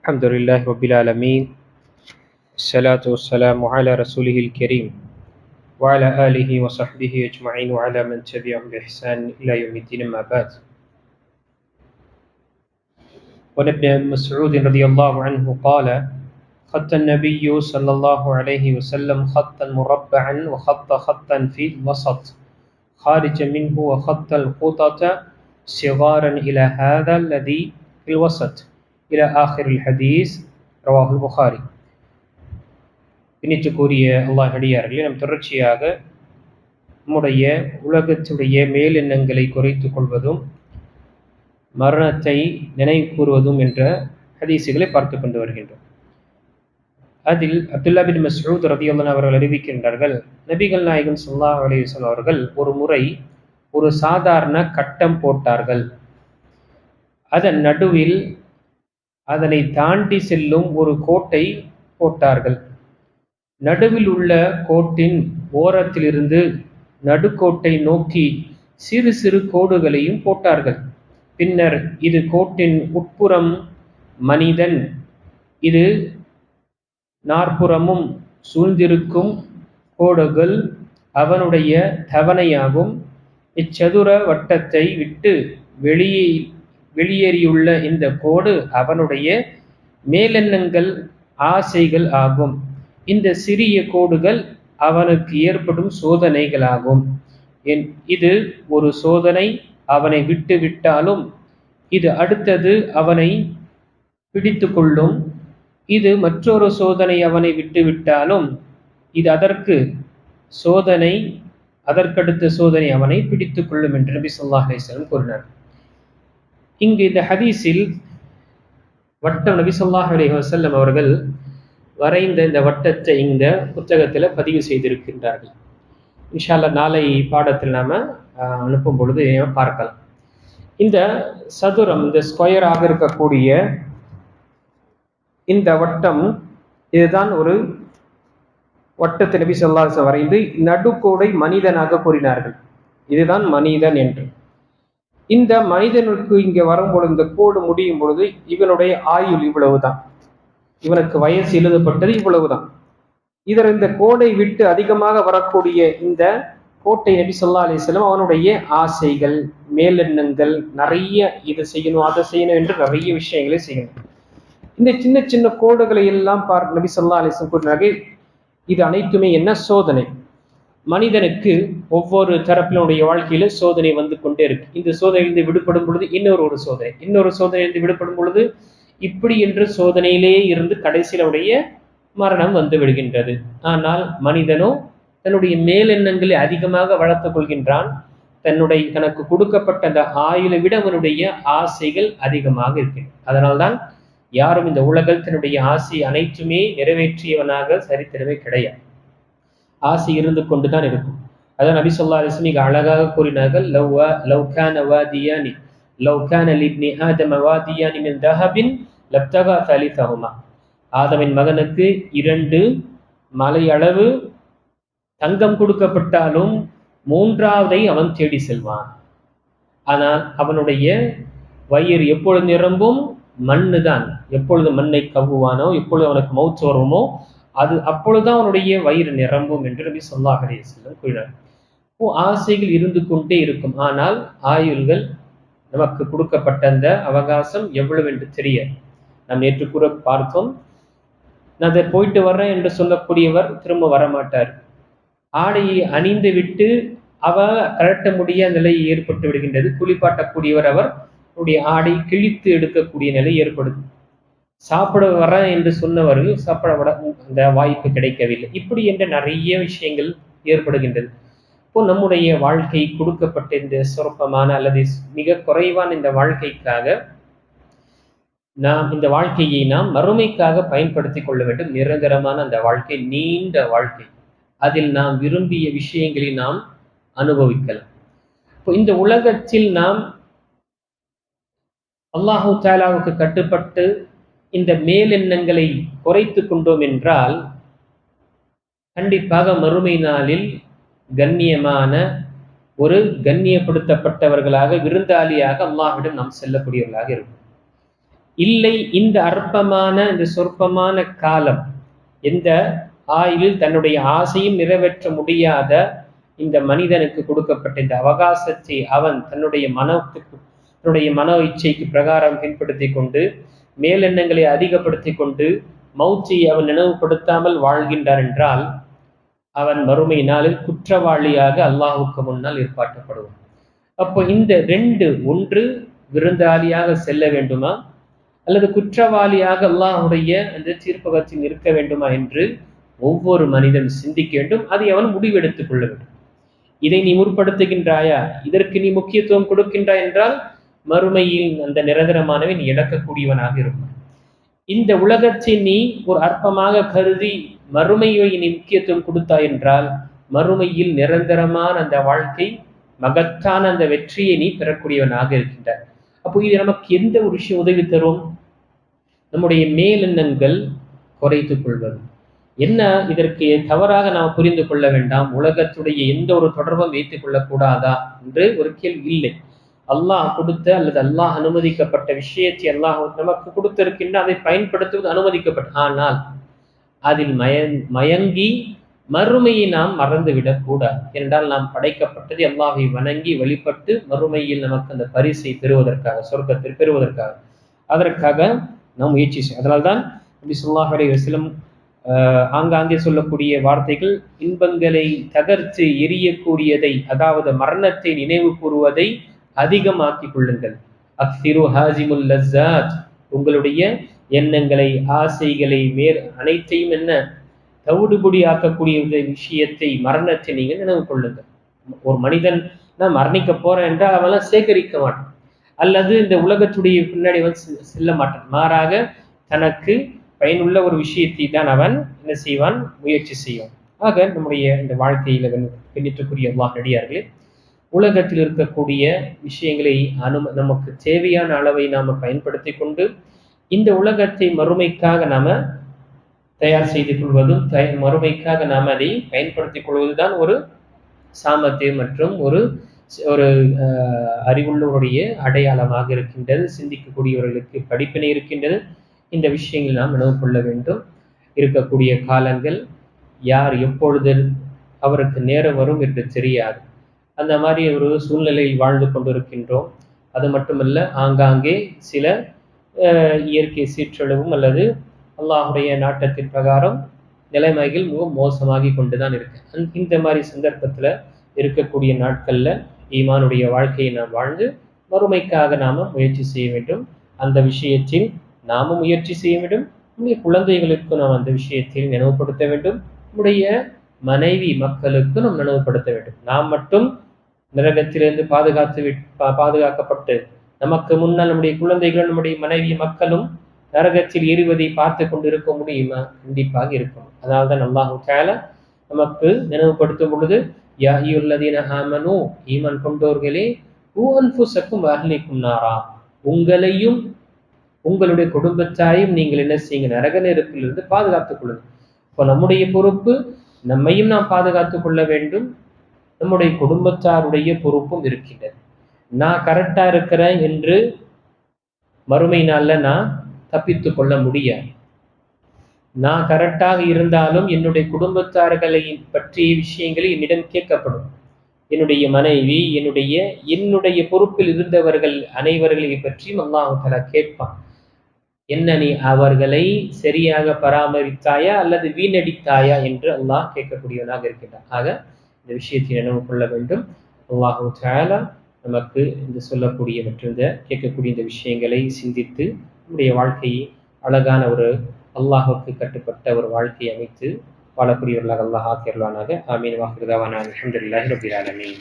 الحمد لله رب العالمين الصلاة والسلام على رسوله الكريم وعلى آله وصحبه أجمعين وعلى من تبعهم بإحسان إلى يوم الدين ما بعد. ابن مسعود رضي الله عنه قال خط النبي صلى الله عليه وسلم خطا مربعا وخط خطا في الوسط خارج منه وخط الخطط صغارا إلى هذا الذي في الوسط. இல ஆஹிரில் ஹதீஸ் ரவாஹுல் புகாரி பின்னிச்சு கூறிய அல்லாஹ் அடியார்களே நம் தொடர்ச்சியாக நம்முடைய உலகத்துடைய மேலெண்ணங்களை குறைத்து கொள்வதும் மரணத்தை நினைவு கூறுவதும் என்ற ஹதீசுகளை பார்த்து கொண்டு வருகின்றோம். அதில் அப்துல்லா பின் மஸ்ரூத் ரதியுல்லன் அவர்கள் அறிவிக்கின்றார்கள் நபிகள் நாயகன் சுல்லா அலிசன் அவர்கள் ஒரு முறை ஒரு சாதாரண கட்டம் போட்டார்கள். அதன் நடுவில் அதனை தாண்டி செல்லும் ஒரு கோட்டை போட்டார்கள். நடுவில் உள்ள கோட்டின் ஓரத்திலிருந்து நடுக்கோட்டை நோக்கி சிறு சிறு கோடுகளையும் போட்டார்கள். பின்னர் இது கோட்டின் உட்புறம் மனிதன் இது நாற்புறமும் சூழ்ந்திருக்கும் கோடுகள் அவனுடைய தவணையாகும். இச்சதுர வட்டத்தை விட்டு வெளியே வெளியேறியுள்ள இந்த கோடு அவனுடைய மேலெண்ணங்கள் ஆசைகள் ஆகும். இந்த சிறிய கோடுகள் அவனுக்கு ஏற்படும் சோதனைகளாகும். என் இது ஒரு சோதனை அவனை விட்டு விட்டாலும் இது அடுத்தது அவனை பிடித்து கொள்ளும் இது மற்றொரு சோதனை அவனை விட்டுவிட்டாலும் இது அதற்கு சோதனை அதற்கடுத்த சோதனை அவனை பிடித்து கொள்ளும் என்று நபி சொல்லாஹ் அலிஸ்லம் கூறினார். இங்கு இந்த ஹதீஸில் வட்டம் நபி சொல்லாஹ் அலி வசல்லம் அவர்கள் வரைந்த இந்த வட்டத்தை இந்த புத்தகத்தில் பதிவு செய்திருக்கின்றார்கள். இன்ஷால்லா நாளை பாடத்தில் நாம் அனுப்பும் பொழுது பார்க்கலாம். இந்த சதுரம் இந்த ஸ்கொயராக இருக்கக்கூடிய இந்த வட்டம் இதுதான் ஒரு வட்டத்தை நபி சொல்லாச வரைந்து நடுக்கோடை மனிதனாக கூறினார்கள். இதுதான் மனிதன் என்று. இந்த மனிதனுக்கு இங்கே வரும்பொழுது இந்த கோடு முடியும் பொழுது இவனுடைய ஆயுள் இவ்வளவுதான். இவனுக்கு வயசு எழுதப்பட்டது இவ்வளவுதான். இதர் இந்த கோடை விட்டு அதிகமாக வரக்கூடிய இந்த கோட்டை நபி சொல்லா அலிஸ்லாம் அவனுடைய ஆசைகள் மேலெண்ணங்கள் நிறைய இதை செய்யணும் அதை செய்யணும் என்று நிறைய விஷயங்களை செய்யணும். இந்த சின்ன சின்ன கோடுகளை எல்லாம் பார் நபி சொல்லா அலிஸ்லாம் கூறினார்கள். இது அனைத்துமே என்ன சோதனை? மனிதனுக்கு ஒவ்வொரு தரப்பினுடைய வாழ்க்கையில சோதனை வந்து கொண்டே இருக்கு. இந்த சோதனையிலிருந்து விடுபடும் பொழுது இன்னொரு ஒரு சோதனை. இன்னொரு சோதனையிலிருந்து விடுபடும் பொழுது இப்படி என்று சோதனையிலேயே இருந்து கடைசியிலுடைய மரணம் வந்து விடுகின்றது. ஆனால் மனிதனோ தன்னுடைய மேலெண்ணங்களை அதிகமாக வளர்த்து கொள்கின்றான். தன்னுடைய தனக்கு கொடுக்கப்பட்ட அந்த ஆயுளை விட அவனுடைய ஆசைகள் அதிகமாக இருக்கின்றன அதனால்தான் யாரும் இந்த உலகில் தன்னுடைய ஆசை அனைத்துமே நிறைவேற்றியவனாக சரித்திரமே கிடையாது. ஆசை இருந்து கொண்டுதான் இருக்கும். அதான் நபி சொல்லா அலிஸ்லம் மிக அழகாக கூறினார்கள் லவ் லவ் கான வாதியானி லவ் கான லிப்னி ஆதம வாதியானி மின் தஹபின் லப்தகா தலிதஹுமா ஆதமின் மகனுக்கு இரண்டு மலை அளவு தங்கம் கொடுக்கப்பட்டாலும் மூன்றாவதை அவன் தேடி செல்வான். ஆனால் அவனுடைய வயிறு எப்பொழுது நிரம்பும்? மண்ணு தான் எப்பொழுது மண்ணை கவ்வுவானோ எப்பொழுது அவனுக்கு மௌச்சு வருமோ அது அப்பொழுதுதான் அவனுடைய வயிறு நிரம்பும் என்று நபி சொல்லாஹ் செல்லும் கூறினார். ஓ ஆசைகள் இருந்து கொண்டே இருக்கும். ஆனால் ஆயுள்கள் நமக்கு கொடுக்கப்பட்ட அந்த அவகாசம் எவ்வளவு என்று தெரிய. நாம் நேற்று கூற பார்த்தோம். நான் அதை போயிட்டு வர்றேன் என்று சொல்லக்கூடியவர் திரும்ப வரமாட்டார். ஆடையை அணிந்து விட்டு அவ கரட்ட முடிய நிலை ஏற்பட்டு விடுகின்றது. குளிப்பாட்டக்கூடியவர் அவர் அவருடைய ஆடை கிழித்து எடுக்கக்கூடிய நிலை ஏற்படுது. சாப்பிட வரேன் என்று சொன்னவர்கள் சாப்பிட விட அந்த வாய்ப்பு கிடைக்கவில்லை. இப்படி என்ற நிறைய விஷயங்கள் ஏற்படுகின்றது. இப்போ நம்முடைய வாழ்க்கை கொடுக்கப்பட்ட இந்த சொற்பமான அல்லது மிக குறைவான இந்த வாழ்க்கைக்காக நாம் இந்த வாழ்க்கையை நாம் மறுமைக்காக பயன்படுத்தி கொள்ள வேண்டும். நிரந்தரமான அந்த வாழ்க்கை நீண்ட வாழ்க்கை. அதில் நாம் விரும்பிய விஷயங்களை நாம் அனுபவிக்கலாம். இப்போ இந்த உலகத்தில் நாம் அல்லாஹு தாலாவுக்கு கட்டுப்பட்டு இந்த மேலெண்ணங்களை குறைத்து கொண்டோம் என்றால் கண்டிப்பாக மறுமை நாளில் கண்ணியமான ஒரு கண்ணியப்படுத்தப்பட்டவர்களாக விருந்தாளியாக அம்மாவிடம் நாம் செல்லக்கூடியவர்களாக இருக்கும் இல்லை இந்த அற்பமான இந்த சொற்பமான காலம் எந்த ஆயுளில் தன்னுடைய ஆசையும் நிறைவேற்ற முடியாத இந்த மனிதனுக்கு கொடுக்கப்பட்ட இந்த அவகாசத்தை அவன் தன்னுடைய மனத்துக்கு தன்னுடைய மன இச்சைக்கு பிரகாரம் பின்படுத்தி கொண்டு மேலெண்ணங்களை அதிகப்படுத்தி கொண்டு மௌச்சை அவன் நினைவுபடுத்தாமல் வாழ்கின்றான் என்றால் அவன் மறுமை நாளில் குற்றவாளியாக அல்லாஹுக்கு முன்னால் ஏற்பாட்டப்படுவான். அப்போ இந்த ரெண்டு ஒன்று விருந்தாளியாக செல்ல வேண்டுமா? அல்லது குற்றவாளியாக அல்லாஹுடைய அந்த தீர்ப்பகத்தில் இருக்க வேண்டுமா என்று ஒவ்வொரு மனிதன் சிந்திக்க வேண்டும். அதை அவன் முடிவெடுத்துக் கொள்ள வேண்டும். இதை நீ முற்படுத்துகின்றாயா? இதற்கு நீ முக்கியத்துவம் கொடுக்கின்றாய் என்றால் மறுமையில் அந்த நிரந்தரமானவை நீ இழக்கக்கூடியவனாக இருப்பான். இந்த உலகத்தை நீ ஒரு அற்பமாக கருதி மறுமையை நீ முக்கியத்துவம் கொடுத்தாய் என்றால் மறுமையில் நிரந்தரமான அந்த வாழ்க்கை மகத்தான அந்த வெற்றியை நீ பெறக்கூடியவனாக இருக்கின்றார் அப்போ இது நமக்கு எந்த ஒரு விஷயம் உதவி தரும்? நம்முடைய மேலெண்ணங்கள் குறைத்துக் கொள்வது. என்ன இதற்கு தவறாக நாம் புரிந்து கொள்ள வேண்டாம்? உலகத்துடைய எந்த ஒரு தொடர்பும் வைத்துக் கொள்ளக்கூடாதா? என்று ஒரு கேள்வி இல்லை. அல்லாஹ் கொடுத்த அல்லது அல்லாஹ் அனுமதிக்கப்பட்ட விஷயத்தை அல்லாஹ் நமக்கு கொடுத்திருக்கின்ற அதை பயன்படுத்துவது அனுமதிக்கப்பட்ட ஆனால் அதில் மய மயங்கி மறுமையை நாம் மறந்துவிடக் கூடாது. என்றால் நாம் படைக்கப்பட்டது அல்லாஹை வணங்கி வழிபட்டு மறுமையில் நமக்கு அந்த பரிசை பெறுவதற்காக சொர்க்கத்தில் பெறுவதற்காக. அதற்காக நாம் முயற்சி செய்யும் அதனால்தான் நபி சொல்லாஹ் அலி ஆஹ் ஆங்காங்கே சொல்லக்கூடிய வார்த்தைகள் இன்பங்களை தகர்த்து எரியக்கூடியதை அதாவது மரணத்தை நினைவு கூறுவதை அதிகமாக்கி கொள்ளுங்கள். அக்சிரு ஹாஜிமுல் லஸ்ஸாத் உங்களுடைய எண்ணங்களை ஆசைகளை மேற் அனைத்தையும் என்ன? தவிடுபொடி ஆக்கக்கூடிய விஷயத்தை மரணத்தை நீங்கள் நினைவு கொள்ளுங்கள். ஒரு மனிதன் நான் மரணிக்க போறேன் என்றால் அவெல்லாம் சேகரிக்க மாட்டான். அல்லது இந்த உலகத்துடைய பின்னாடி வந்து செல்ல மாட்டான். மாறாக தனக்கு பயனுள்ள ஒரு விஷயத்தை தான் அவன் என்ன செய்வான்? முயற்சி செய்வான். ஆக நம்முடைய இந்த வாழ்க்கையில பின்னிட்டுக்குரிய அல்லாஹ் நடிகார்களே உலகத்தில் இருக்கக்கூடிய விஷயங்களை அனு நமக்கு தேவையான அளவை நாம் பயன்படுத்தி கொண்டு இந்த உலகத்தை மறுமைக்காக நாம் தயார் செய்து கொள்வதும் மறுமைக்காக நாம் அதை பயன்படுத்திக் கொள்வதுதான் ஒரு சாமர்த்தியம் மற்றும் ஒரு ஒரு அறிவுள்ளவருடைய அடையாளமாக இருக்கின்றது சிந்திக்கக்கூடியவர்களுக்கு படிப்பினை இருக்கின்றது. இந்த விஷயங்கள் நாம் நினைவு கொள்ள வேண்டும். இருக்கக்கூடிய காலங்கள் யார் எப்பொழுது அவருக்கு நேரம் வரும் என்று தெரியாது. அந்த மாதிரி ஒரு சூழ்நிலையில் வாழ்ந்து கொண்டிருக்கின்றோம். அது மட்டுமல்ல ஆங்காங்கே சில இயற்கை சீற்றளவும் அல்லது அல்லாஹுடைய நாட்டத்தின் பிரகாரம் நிலைமைகள் மிக மோசமாகி கொண்டுதான் இருக்கு. இந்த மாதிரி சந்தர்ப்பத்துல இருக்கக்கூடிய நாட்கள்ல ஈமானுடைய வாழ்க்கையை நாம் வாழ்ந்து மறுமைக்காக நாம முயற்சி செய்ய வேண்டும். அந்த விஷயத்தில் நாம முயற்சி செய்ய வேண்டும். நம்முடைய குழந்தைகளுக்கு நாம் அந்த விஷயத்தில் நினைவுபடுத்த வேண்டும். நம்முடைய மனைவி மக்களுக்கு நாம் நினைவுபடுத்த வேண்டும். நாம் மட்டும் நரகத்திலிருந்து பாதுகாத்து பாதுகாக்கப்பட்டு நமக்கு முன்னால் நம்முடைய குழந்தைகள் நம்முடைய மனைவி மக்களும் நரகத்தில் எரிவதை பார்த்து கொண்டு இருக்க முடியுமா? கண்டிப்பாக இருக்கும். அதாவது தான் அல்லாஹு நமக்கு நினைவுபடுத்தும் பொழுது யாஹியுல்லதீன ஆமனு ஈமன் கொண்டோர்களே ஊன்ஃபுசக்கும் அஹ்லிக்கும் நாரா. உங்களையும் உங்களுடைய குடும்பத்தாரையும் நீங்கள் என்ன செய்யுங்க? நரக நெருப்பிலிருந்து பாதுகாத்துக் கொள்ளுங்கள் இப்போ நம்முடைய பொறுப்பு நம்மையும் நாம் பாதுகாத்துக் கொள்ள வேண்டும். நம்முடைய குடும்பத்தாருடைய பொறுப்பும் இருக்கின்றது. நான் கரெக்டா இருக்கிறேன் என்று மறுமை நாள்ல நான் தப்பித்து கொள்ள முடியாது. நான் கரெக்டாக இருந்தாலும் என்னுடைய குடும்பத்தார்களை பற்றிய விஷயங்கள் என்னிடம் கேட்கப்படும். என்னுடைய மனைவி என்னுடைய என்னுடைய பொறுப்பில் இருந்தவர்கள் அனைவர்களை பற்றியும் அல்லாஹால கேட்பான். என்ன நீ அவர்களை சரியாக பராமரித்தாயா அல்லது வீணடித்தாயா என்று அல்லாஹ் கேட்கக்கூடியவனாக இருக்கின்றான். ஆக இந்த விஷயத்தை நினைவு கொள்ள வேண்டும். அல்லாஹு தாலா நமக்கு இந்த சொல்லக்கூடிய மற்றும் இந்த கேட்கக்கூடிய இந்த விஷயங்களை சிந்தித்து நம்முடைய வாழ்க்கையை அழகான ஒரு அல்லாஹுக்கு கட்டுப்பட்ட ஒரு வாழ்க்கையை அமைத்து வாழக்கூடியவர்களாக அல்லாஹ் ஆக்கிரலானாக ஆமீன். வாக்குதாவான அலமதுல்லாஹி ரபில் ஆலமீன்.